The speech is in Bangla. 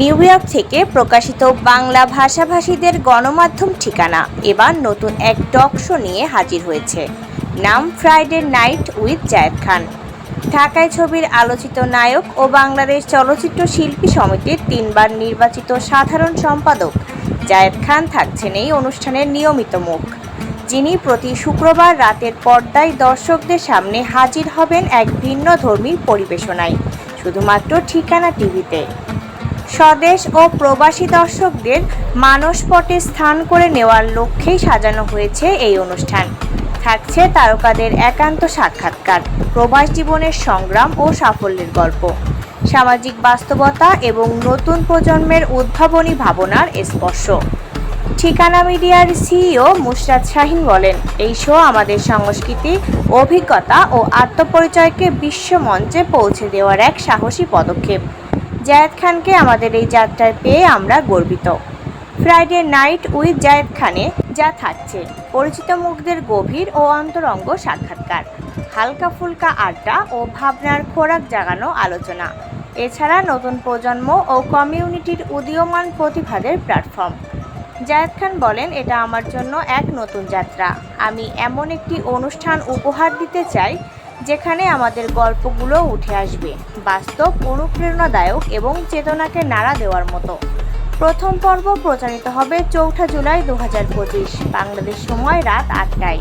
নিউ ইয়র্ক থেকে প্রকাশিত বাংলা ভাষাভাষীদের গণমাধ্যম ঠিকানা। এবার নতুন এক টক শো নিয়ে হাজির হয়েছে। নাম Friday night with Zayed Khan. ঢাকায় ছবির আলোচিত নায়ক ও বাংলাদেশ চলচ্চিত্র শিল্পী সমিতির তিনবার নির্বাচিত সাধারণ সম্পাদক জায়েদ খান থাকছেন এই অনুষ্ঠানের নিয়মিত মুখ। যিনি প্রতি শুক্রবার রাতের পর্দায় দর্শকদের সামনে হাজির হবেন এক ভিন্ন ধর্মীর পরিবেশনায়, শুধুমাত্র ঠিকানা টিভিতে। স্বদেশ ও প্রবাসী দর্শকদের মানসপটে স্থান করে নেওয়ার লক্ষ্যেই সাজানো হয়েছে এই অনুষ্ঠান। থাকছে তারকাদের একান্ত সাক্ষাৎকার, প্রবাস জীবনের সংগ্রাম ও সাফল্যের গল্প। সামাজিক বাস্তবতা এবং নতুন প্রজন্মের উদ্ভাবনী ভাবনার স্পর্শ। ঠিকানা মিডিয়ার সিইও মুশরাত শাহিন বলেন, এই শো আমাদের সংস্কৃতি, অভিজ্ঞতা ও আত্মপরিচয়কে বিশ্ব মঞ্চে পৌঁছে দেওয়ার এক সাহসী পদক্ষেপ। জায়েদ খানকে আমাদের এই যাত্রায় পেয়ে আমরা গর্বিত। ফ্রাইডে নাইট উইথ জায়েদ খানে যা থাকছে। পরিচিত মুখদের গভীর ও অন্তরঙ্গ সাক্ষাৎকার। হালকা ফুলকা আড্ডা ও ভাবনার খোরাক জাগানো আলোচনা। এছাড়া নতুন প্রজন্ম ও কমিউনিটির উদীয়মান প্রতিভাদের প্ল্যাটফর্ম জায়েদ খান বলেন, এটা আমার জন্য এক নতুন যাত্রা। আমি এমন একটি অনুষ্ঠান উপহার দিতে চাই যেখানে আমাদের গল্পগুলো উঠে আসবে। বাস্তব, অনুপ্রেরণাদায়ক এবং চেতনাকে নাড়া দেওয়ার মতো। প্রথম পর্ব প্রচারিত হবে চৌঠা জুলাই দু হাজার পঁচিশ, বাংলাদেশ সময় রাত আটটায়।